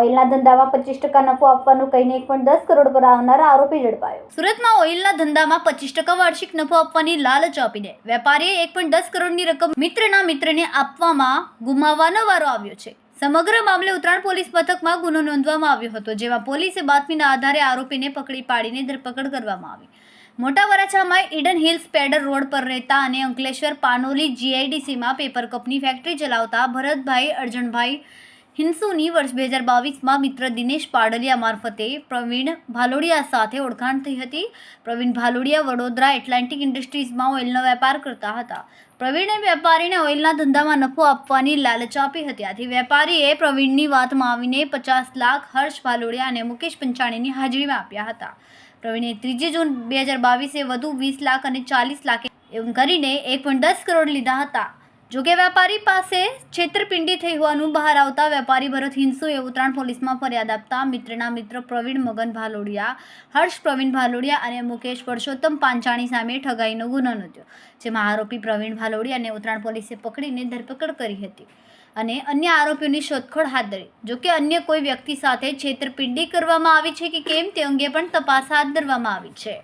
ઓઇલના ધંધામાં પચીસ ટકા નફો આપવાનું કહીને એક પણ દસ કરોડ પર આવનાર આરોપી ઝડપાયો. સુરતમાં ઓઇલના ધંધામાં પચીસ ટકા વાર્ષિક નફો આપવાની લાલચ આપીને વેપારીએ એક પણ દસ કરોડની રકમ મિત્રના મિત્રને આપવામાં ગુમાવવાનો વારો આવ્યો છે. સમગ્ર મામલે ઉત્તરાયણ પોલીસ મથકમાં ગુનો નોંધવામાં આવ્યો હતો, જેમાં પોલીસે બાતમીના આધારે આરોપીને પકડી પાડીને ધરપકડ કરવામાં આવી. મોટા વરાછામાં ઈડન હિલ્સ પેડર રોડ પર રહેતા અને અંકલેશ્વર પાનોલી જીઆઈડીસીમાં પેપર કપની ફેક્ટરી ચલાવતા ભરતભાઈ, અર્જણભાઈ હિંસુની વર્ષ બે હજાર બાવીસમાં મિત્ર દિનેશ પાડલિયા મારફતે પ્રવીણ ભાલોડિયા સાથે ઓળખાણ થઈ હતી. પ્રવીણ ભાલોડિયા વડોદરા એટલાન્ટિક ઇન્ડસ્ટ્રીઝમાં ઓઇલનો વેપાર કરતા હતા. પ્રવીણે વેપારીને ઓઇલના ધંધામાં નફો આપવાની લાલચ આપી હતી. આથી વેપારીએ પ્રવીણની વાતમાં આવીને પચાસ લાખ હર્ષ ભાલોડિયા અને મુકેશ પંચાણીની હાજરીમાં આપ્યા હતા. પ્રવીણે ત્રીજી જૂન બે હજાર બાવીસે વધુ વીસ લાખ અને ચાલીસ લાખ એમ કરીને એક પોઈન્ટ દસ કરોડ લીધા હતા. જોકે વેપારી પાસે છેતરપિંડી થઈ હોવાનું બહાર આવતા વેપારી ભરત હિંસુએ ઉત્તરાયણ પોલીસમાં ફરિયાદ આપતા મિત્રના મિત્ર પ્રવીણ મગન ભાલોડિયા, હર્ષ પ્રવીણ ભાલોડિયા અને મુકેશ પરસોત્તમ પાંચાણી સામે ઠગાઈનો ગુનો નોંધ્યો, જેમાં આરોપી પ્રવીણ ભાલોડિયાને ઉત્તરાયણ પોલીસે પકડીને ધરપકડ કરી હતી અને અન્ય આરોપીઓની શોધખોળ હાથ ધરી. જોકે અન્ય કોઈ વ્યક્તિ સાથે છેતરપિંડી કરવામાં આવી છે કે કેમ તે અંગે પણ તપાસ હાથ ધરવામાં આવી છે.